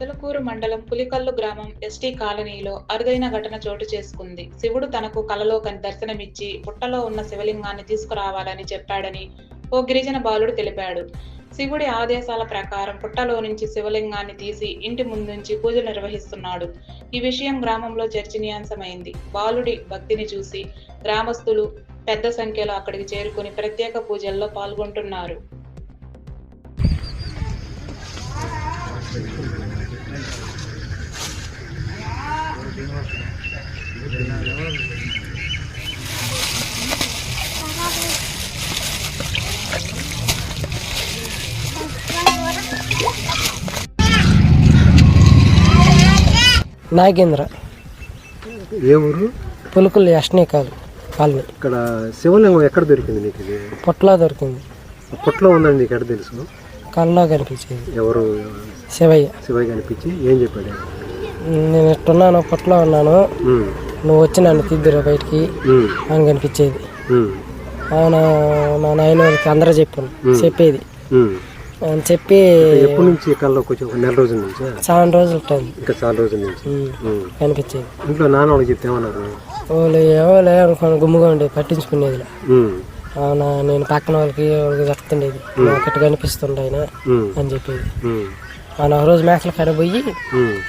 పొదలకూరు మండలం పులికల్లు గ్రామం ఎస్టీ కాలనీలో అరుదైన ఘటన చోటు చేసుకుంది. శివుడు తనకు కలలో కని దర్శనమిచ్చి పుట్టలో ఉన్న శివలింగాన్ని తీసుకురావాలని చెప్పాడని ఓ గిరిజన బాలుడు తెలిపాడు. శివుడి ఆదేశాల ప్రకారం పుట్టలో నుంచి శివలింగాన్ని తీసి ఇంటి ముందుంచి పూజలు నిర్వహిస్తున్నాడు. ఈ విషయం గ్రామంలో చర్చనీయాంశమైంది. బాలుడి భక్తిని చూసి గ్రామస్తులు పెద్ద సంఖ్యలో అక్కడికి చేరుకుని ప్రత్యేక పూజల్లో పాల్గొంటున్నారు. నాగేంద్ర. ఏ ఊరు? పులుకులు యష్నీ కాలు కాలనీ. ఇక్కడ శివలింగం ఎక్కడ దొరికింది నీకు ఇది? పొట్టలో దొరికింది. పుట్లో ఉందని నీకు ఎక్కడ తెలుసు? కళ్ళలో కనిపించేది. ఎవరు? శివయ్య. శివయ్య కనిపించి ఏం చెప్పాడు? నేను ఎట్టున్నాను పొట్టలో ఉన్నాను. నువ్వు వచ్చి నన్ను తిద్దురా బయటికి. అని కనిపించేది. ఆయన మా నాయన వాళ్ళకి అందరూ చెప్పాను చెప్పేది. అని చెప్పి ఎప్పటి నుంచి కళ్ళకి వచ్చి ఒక నెల రోజుల నుంచి? చాలా రోజులు ఉంటుంది ఇంకా చాలా రోజుల నుంచి. కనిపించేది. ఇంట్లో నాన్న వాళ్ళకి చెప్తే ఏమన్నారు? వాళ్ళు ఎవరు అనుకోని గుమ్ముగా ఉండే పట్టించుకునేది నేను పక్కన వాళ్ళకి వాళ్ళకి చెప్తుండేది నాకు ఇట్ట కనిపిస్తుండే ఆయన అని చెప్పేది. ఆయన ఒక రోజు మేకల కాడ పోయి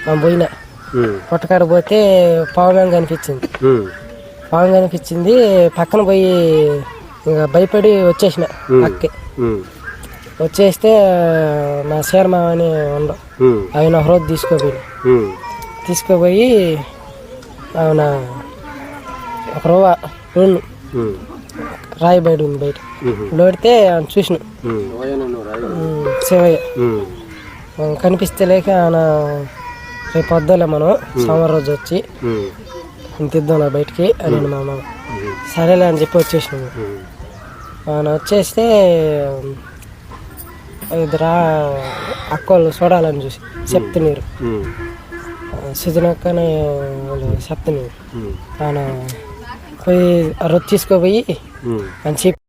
ఆ పోయినా. పుట్టకాడ పోతే పావుమేం కనిపించింది. పాము కనిపించింది పక్కన పోయి ఇంకా భయపడి వచ్చేసిన పక్కి ఉమ్, వచ్చేస్తే నా శేర్మా అని ఉండ. ఉమ్, ఆయన ఒక రోజు తీసుకోపోయి తీసుకుపోయి ఆయన ఒక రెండు. ఉమ్, రాయి బయట. ఉంది బయట లోడితే ఆయన చూసిన. శివయ్య. కనిపిస్తే లేక ఆయన రేపు వద్దాలే మనం సోమవారం రోజు వచ్చి తిద్దాం బయటికి అని మా మామ. సరేలే అని చెప్పి వచ్చేసినాము ఆయన వచ్చేస్తే ఇద్దరు అక్కోళ్ళు చూడాలని చూసి చెప్తున్నారు. సుజనక్కనే వాళ్ళు చెప్తున్నారు. ఆయన పోయి ఆ రొట్టె తీసుకోపోయి ఉమ్. అని చెప్పి